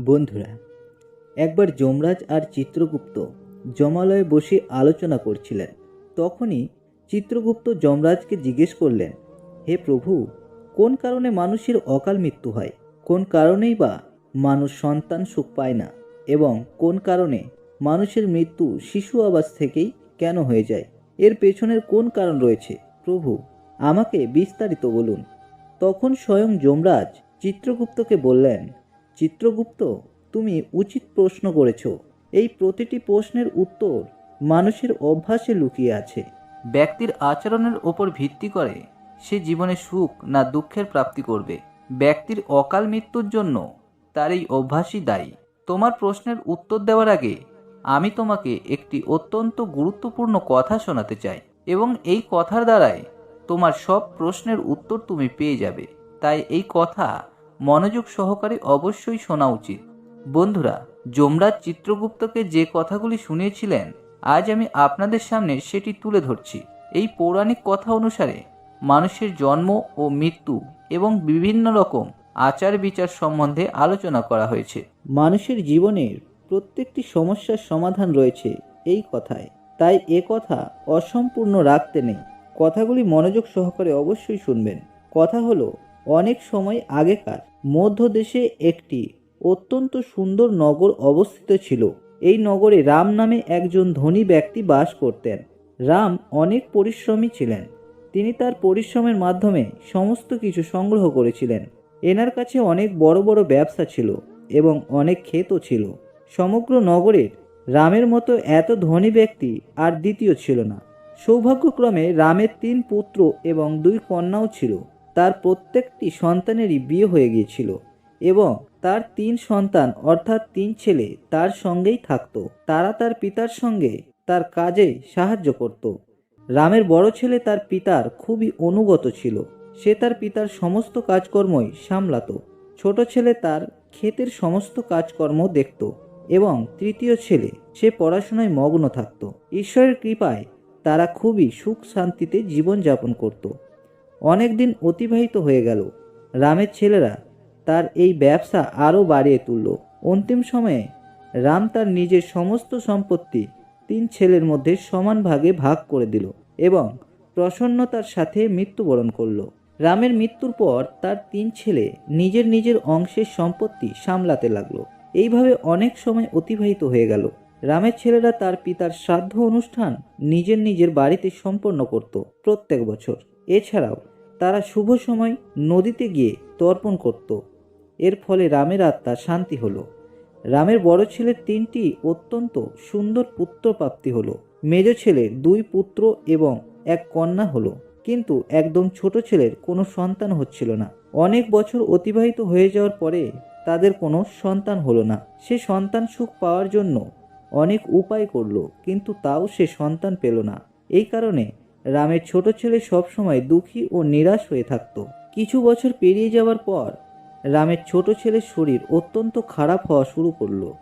বন্ধুরা, একবার যমরাজ আর চিত্রগুপ্ত জমালয়ে বসে আলোচনা করছিলেন। তখনই চিত্রগুপ্ত যমরাজকে জিজ্ঞেস করলেন, হে প্রভু, কোন কারণে মানুষের অকাল মৃত্যু হয়? কোন কারণেই বা মানুষ সন্তান সুখ পায় না? এবং কোন কারণে মানুষের মৃত্যু শিশু আবাস থেকেই কেন হয়ে যায়? এর পেছনের কোন কারণ রয়েছে? প্রভু, আমাকে বিস্তারিত বলুন। তখন স্বয়ং যমরাজ চিত্রগুপ্তকে বললেন চিত্রগুপ্ত, তুমি উচিত প্রশ্ন করেছ। এই প্রতিটি প্রশ্নের উত্তর মানুষের অভ্যাসে লুকিয়ে আছে। ব্যক্তির আচরণের ওপর ভিত্তি করে সে জীবনে সুখ না দুঃখের প্রাপ্তি করবে। ব্যক্তির অকাল মৃত্যুর জন্য তার এই অভ্যাসই দায়ী। তোমার প্রশ্নের উত্তর দেওয়ার আগে আমি তোমাকে একটি অত্যন্ত গুরুত্বপূর্ণ কথা শোনাতে চাই এবং এই কথার দ্বারাই তোমার সব প্রশ্নের উত্তর তুমি পেয়ে যাবে। তাই এই কথা মনোযোগ সহকারে অবশ্যই শোনা উচিত। বন্ধুরা, যমরাজ চিত্রগুপ্তকে যে কথাগুলি শুনিয়েছিলেন, আজ আমি আপনাদের সামনে সেটি তুলে ধরছি। এই পৌরাণিক কথা অনুসারে, মানুষের জন্ম ও মৃত্যু এবং বিভিন্ন রকম আচার বিচার সম্বন্ধে আলোচনা করা হয়েছে। মানুষের জীবনের প্রত্যেকটি সমস্যার সমাধান রয়েছে এই কথায়। তাই এ কথা অসম্পূর্ণ রাখতে নেই। কথাগুলি মনোযোগ সহকারে অবশ্যই শুনবেন। কথা হলো অনেক সময় আগেকার মধ্যদেশে একটি অত্যন্ত সুন্দর নগর অবস্থিত ছিল। এই নগরে রাম নামে একজন ধনী ব্যক্তি বাস করতেন। রাম অনেক পরিশ্রমী ছিলেন। তিনি তার পরিশ্রমের মাধ্যমে সমস্ত কিছু সংগ্রহ করেছিলেন। এনার কাছে অনেক বড় বড় ব্যবসা ছিল এবং অনেক ক্ষেতও ছিল। সমগ্র নগরের রামের মতো এত ধনী ব্যক্তি আর দ্বিতীয় ছিল না। সৌভাগ্যক্রমে রামের তিন পুত্র এবং দুই কন্যাও ছিল। তার প্রত্যেকটি সন্তানেরই বিয়ে হয়ে গিয়েছিল এবং তার তিন সন্তান অর্থাৎ তিন ছেলে তার সঙ্গেই থাকত। তারা তার পিতার সঙ্গে তার কাজে সাহায্য করত। রামের বড় ছেলে তার পিতার খুবই অনুগত ছিল। সে তার পিতার সমস্ত কাজকর্মই সামলাতো। ছোট ছেলে তার ক্ষেতের সমস্ত কাজকর্ম দেখত এবং তৃতীয় ছেলে, সে পড়াশোনায় মগ্ন থাকত। ঈশ্বরের কৃপায় তারা খুবই সুখ শান্তিতে জীবনযাপন করত। অনেক দিন অতিবাহিত হয়ে গেল। রামের ছেলেরা তার এই ব্যবসা আরও বাড়িয়ে তুলল। অন্তিম সময়ে রাম তার নিজের সমস্ত সম্পত্তি তিন ছেলের মধ্যে সমান ভাগে ভাগ করে দিল এবং প্রসন্নতার সাথে মৃত্যুবরণ করল। রামের মৃত্যুর পর তার তিন ছেলে নিজের নিজের অংশের সম্পত্তি সামলাতে লাগল। এইভাবে অনেক সময় অতিবাহিত হয়ে গেল। রামের ছেলেরা তার পিতার শ্রাদ্ধ অনুষ্ঠান নিজের নিজের বাড়িতে সম্পন্ন করত প্রত্যেক বছর। এছাড়াও তারা শুভ সময় নদীতে গিয়ে তর্পণ করত। এর ফলে রামের আত্মা শান্তি হলো। রামের বড় ছেলের তিনটি অত্যন্ত সুন্দর পুত্র প্রাপ্তি হলো। মেজ ছেলের দুই পুত্র এবং এক কন্যা হলো। কিন্তু একদম ছোট ছেলের কোনো সন্তান হচ্ছিল না। অনেক বছর অতিবাহিত হয়ে যাওয়ার পরে তাদের কোনো সন্তান হলো না। সে সন্তান সুখ পাওয়ার জন্য অনেক উপায় করল, কিন্তু তাও সে সন্তান পেল না। এই কারণে রামের ছোট ছেলে সবসময় দুঃখী ও নিরাশ হয়ে থাকতো। কিছু বছর পেরিয়ে যাওয়ার পর, রামের ছোট ছেলের শরীর অত্যন্ত খারাপ হওয়া শুরু করল।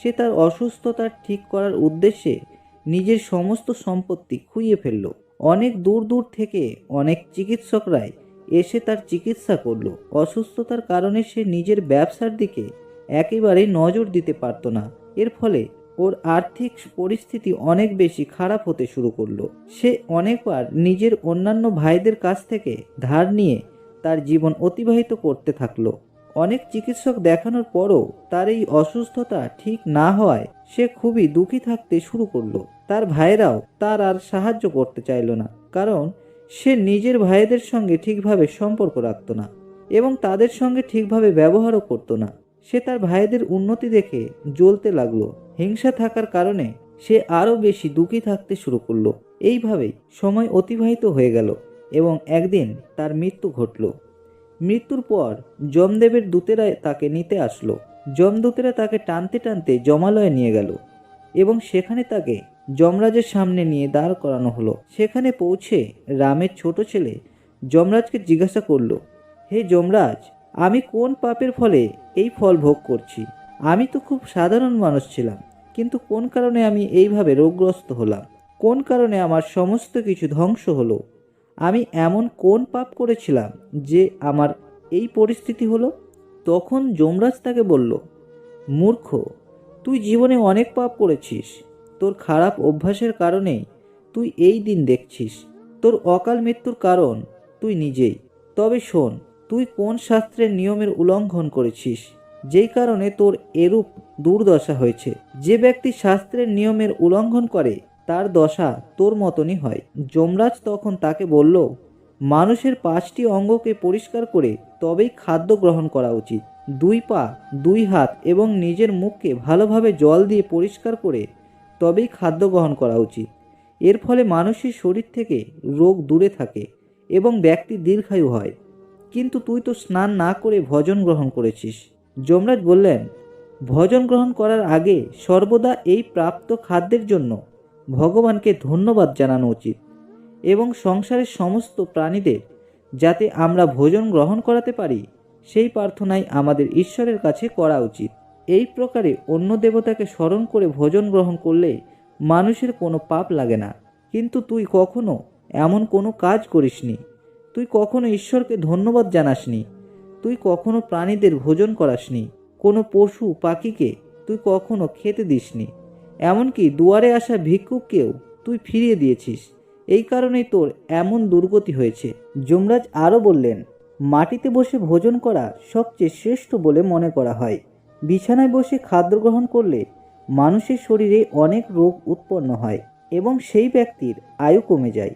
সে তার অসুস্থতা ঠিক করার উদ্দেশ্যে নিজের সমস্ত সম্পত্তি খুইয়ে ফেলল। অনেক দূর দূর থেকে অনেক চিকিৎসকরাই এসে তার চিকিৎসা করল। অসুস্থতার কারণে সে নিজের ব্যবসার দিকে একেবারে নজর দিতে পারত না। এর ফলে ওর আর্থিক পরিস্থিতি অনেক বেশি খারাপ হতে শুরু করল। সে অনেকবার নিজের অন্যান্য ভাইদের কাছ থেকে ধার নিয়ে তার জীবন অতিবাহিত করতে থাকল। অনেক চিকিৎসক দেখানোর পরও তার এই অসুস্থতা ঠিক না হওয়ায় সে খুবই দুঃখী থাকতে শুরু করল। তার ভাইয়েরাও তার আর সাহায্য করতে চাইল না, কারণ সে নিজের ভাইদের সঙ্গে ঠিকভাবে সম্পর্ক রাখত না এবং তাদের সঙ্গে ঠিকভাবে ব্যবহারও করতো না। সে তার ভাইদের উন্নতি দেখে জ্বলতে লাগল। হিংসা থাকার কারণে সে আরও বেশি দুঃখী থাকতে শুরু করল। এইভাবেই সময় অতিবাহিত হয়ে গেল এবং একদিন তার মৃত্যু ঘটল। মৃত্যুর পর যমদেবের দূতেরা তাকে নিতে আসলো। যমদূতেরা তাকে টানতে টানতে জমালয়ে নিয়ে গেল এবং সেখানে তাকে যমরাজের সামনে নিয়ে দাঁড় করানো হলো। সেখানে পৌঁছে রামের ছোট ছেলে যমরাজকে জিজ্ঞাসা করল, হে যমরাজ আমি কোন পাপের ফলে এই ফল ভোগ করছি? আমি তো খুব সাধারণ মানুষ ছিলাম, কিন্তু কোন কারণে আমি এইভাবে রোগগ্রস্ত হলাম? কোন কারণে আমার সমস্ত কিছু ধ্বংস হলো? আমি এমন কোন পাপ করেছিলাম যে আমার এই পরিস্থিতি হলো? তখন যমরাজ তাকে বলল, মূর্খ, তুই জীবনে অনেক পাপ করেছিস। তোর খারাপ অভ্যাসের কারণেই তুই এই দিন দেখছিস। তোর অকাল মৃত্যুর কারণ তুই নিজেই। তবে শোন তুই কোন শাস্ত্রের নিয়মের উল্লঙ্ঘন করেছিস? যেই কারণে তোর এরূপ দুর্দশা হয়েছে। যে ব্যক্তি শাস্ত্রের নিয়মের উল্লঙ্ঘন করে, তার দশা তোর মতনই হয়। যমরাজ তখন তাকে বলল, মানুষের পাঁচটি অঙ্গকে পরিষ্কার করে তবেই খাদ্য গ্রহণ করা উচিত। দুই পা, দুই হাত এবং নিজের মুখকে ভালোভাবে জল দিয়ে পরিষ্কার করে তবেই খাদ্য গ্রহণ করা উচিত। এর ফলে মানুষের শরীর থেকে রোগ দূরে থাকে এবং ব্যক্তি দীর্ঘায়ু হয়। কিন্তু তুই তো স্নান না করে ভজন গ্রহণ করেছিস। যমরাজ বললেন, ভজন গ্রহণ করার আগে সর্বদা এই প্রাপ্ত খাদ্যের জন্য ভগবানকে ধন্যবাদ জানানো উচিত এবং সংসারের সমস্ত প্রাণীদের যাতে আমরা ভোজন গ্রহণ করাতে পারি, সেই প্রার্থনাই আমাদের ঈশ্বরের কাছে করা উচিত। এই প্রকারে অন্য দেবতাকে স্মরণ করে ভোজন গ্রহণ করলে মানুষের কোনো পাপ লাগে না। কিন্তু তুই কখনো এমন কোনো কাজ করিসনি। তুই কখনো ঈশ্বরকে ধন্যবাদ জানাসনি। তুই কখনো প্রাণীদের ভোজন করাসনি। কোনো পশু, পাখিকে তুই কখনো খেতে দিসনি। এমনকি দুয়ারে আসা ভিক্ষুককেও তুই ফিরিয়ে দিয়েছিস। এই কারণেই তোর এমন দুর্গতি হয়েছে। যমরাজ আরও বললেন, মাটিতে বসে ভোজন করা সবচেয়ে শ্রেষ্ঠ বলে মনে করা হয়। বিছানায় বসে খাদ্য গ্রহণ করলে মানুষের শরীরে অনেক রোগ উৎপন্ন হয় এবং সেই ব্যক্তির আয়ু কমে যায়।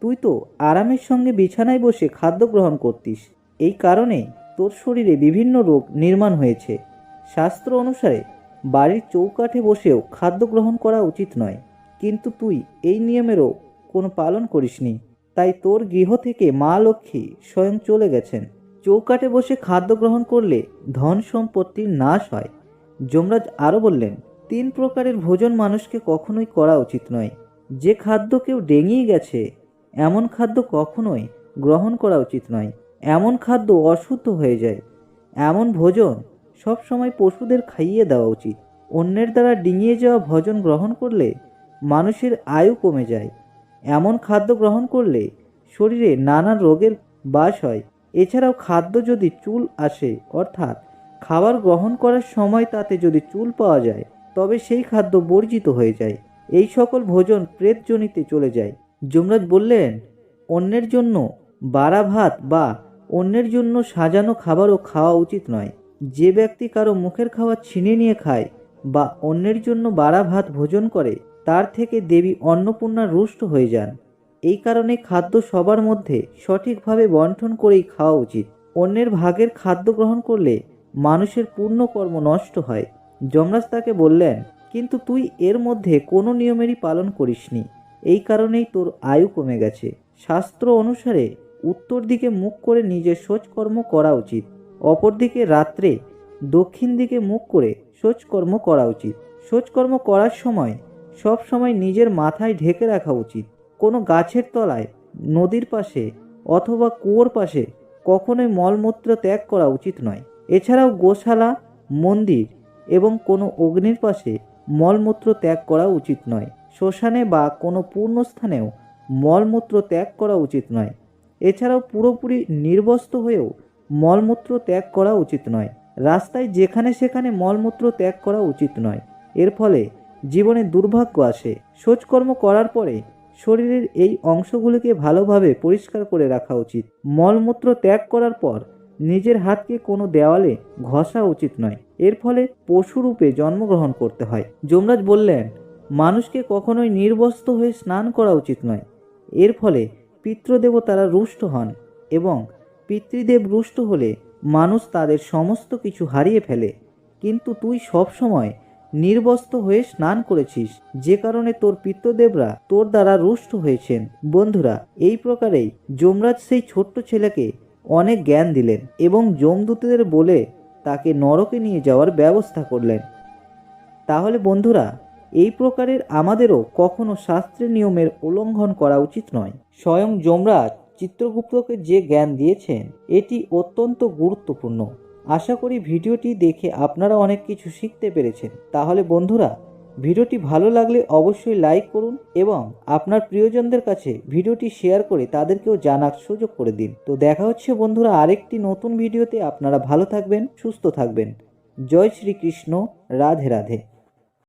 তুই তো আরামের সঙ্গে বিছানায় বসে খাদ্য গ্রহণ করতিস। এই কারণে তোর শরীরে বিভিন্ন রোগ নির্মাণ হয়েছে। শাস্ত্র অনুসারে বাড়ির চৌকাঠে বসেও খাদ্য গ্রহণ করা উচিত নয়। কিন্তু তুই এই নিয়মেরও কোনো পালন করিসনি। তাই তোর গৃহ থেকে মা লক্ষ্মী স্বয়ং চলে গেছেন। চৌকাঠে বসে খাদ্য গ্রহণ করলে ধন সম্পত্তির নাশ হয়। যমরাজ আরও বললেন, তিন প্রকারের ভোজন মানুষকে কখনোই করা উচিত নয়। যে খাদ্য কেউ ডেঙিয়ে গেছে এমন খাদ্য কখনোই গ্রহণ করা উচিত নয়। এমন খাদ্য অশুদ্ধ হয়ে যায়। এমন ভোজন সবসময় পশুদের খাইয়ে দেওয়া উচিত। অন্যের দ্বারা ডিঙিয়ে যাওয়া ভোজন গ্রহণ করলে মানুষের আয়ু কমে যায়। এমন খাদ্য গ্রহণ করলে শরীরে নানা রোগের বাস হয়। এছাড়াও খাদ্য যদি চুল আসে, অর্থাৎ খাবার গ্রহণ করার সময় তাতে যদি চুল পাওয়া যায়, তবে সেই খাদ্য বর্জিত হয়ে যায়। এই সকল ভোজন প্রেতজনিতে চলে যায়। যমরাজ বললেন, অন্যের জন্য বাড়া ভাত বা অন্যের জন্য সাজানো খাবারও খাওয়া উচিত নয়। যে ব্যক্তি কারও মুখের খাবার ছিনিয়ে নিয়ে খায় বা অন্যের জন্য বাড়া ভাত ভোজন করে, তার থেকে দেবী অন্নপূর্ণা রুষ্ট হয়ে যান। এই কারণে খাদ্য সবার মধ্যে সঠিকভাবে বন্টন করেই খাওয়া উচিত। অন্যের ভাগের খাদ্য গ্রহণ করলে মানুষের পূর্ণ কর্ম নষ্ট হয়। যমরাজ তাকে বললেন, কিন্তু তুই এর মধ্যে কোনো নিয়মেরই পালন করিসনি। এই কারণেই তোর আয়ু কমে গেছে। শাস্ত্র অনুসারে উত্তর দিকে মুখ করে নিজের শোচকর্ম করা উচিত। অপরদিকে রাত্রে দক্ষিণ দিকে মুখ করে শোচকর্ম করা উচিত। শোচকর্ম করার সময় সব সময় নিজের মাথায় ঢেকে রাখা উচিত। কোনো গাছের তলায়, নদীর পাশে অথবা কুয়োর পাশে কখনোই মলমূত্র ত্যাগ করা উচিত নয়। এছাড়াও গোশালা, মন্দির এবং কোনো অগ্নির পাশে মলমূত্র ত্যাগ করা উচিত নয়। শ্মশানে বা কোনো পূর্ণ স্থানেও মলমূত্র ত্যাগ করা উচিত নয়। এছাড়াও পুরোপুরি নির্বস্ত হয়েও মলমূত্র ত্যাগ করা উচিত নয়। রাস্তায় যেখানে সেখানে মলমূত্র ত্যাগ করা উচিত নয়। এর ফলে জীবনে দুর্ভাগ্য আসে। শোচকর্ম করার পরে শরীরের এই অংশগুলিকে ভালোভাবে পরিষ্কার করে রাখা উচিত। মলমূত্র ত্যাগ করার পর নিজের হাতকে কোনো দেওয়ালে ঘষা উচিত নয়। এর ফলে পশুরূপে জন্মগ্রহণ করতে হয়। যমরাজ বললেন মানুষকে কখনোই নির্বস্ত হয়ে স্নান করা উচিত নয়। এর ফলে পিতৃদেবতারা রুষ্ট হন এবং পিতৃদেব রুষ্ট হলে মানুষ তাদের সমস্ত কিছু হারিয়ে ফেলে। কিন্তু তুই সবসময় নির্বস্ত হয়ে স্নান করেছিস, যে কারণে তোর পিতৃদেবরা তোর দ্বারা রুষ্ট হয়েছেন। বন্ধুরা, এই প্রকারেই যমরাজ সেই ছোট্ট ছেলেকে অনেক জ্ঞান দিলেন এবং যমদূতদের বলে তাকে নরকে নিয়ে যাওয়ার ব্যবস্থা করলেন। তাহলে বন্ধুরা এই প্রকারের আমাদেরও কখনো শাস্ত্রের নিয়মের উল্লঙ্ঘন করা উচিত নয়। স্বয়ং যমরাজ চিত্রগুপ্তকে যে জ্ঞান দিয়েছেন, এটি অত্যন্ত গুরুত্বপূর্ণ। আশা করি ভিডিওটি দেখে আপনারা অনেক কিছু শিখতে পেরেছেন। তাহলে বন্ধুরা, ভিডিওটি ভালো লাগলে অবশ্যই লাইক করুন এবং আপনার প্রিয়জনদের কাছে ভিডিওটি শেয়ার করে তাদেরকেও জানার সুযোগ করে দিন। তো দেখা হচ্ছে বন্ধুরা আরেকটি নতুন ভিডিওতে। আপনারা ভালো থাকবেন, সুস্থ থাকবেন। জয় শ্রীকৃষ্ণ। রাধে রাধে।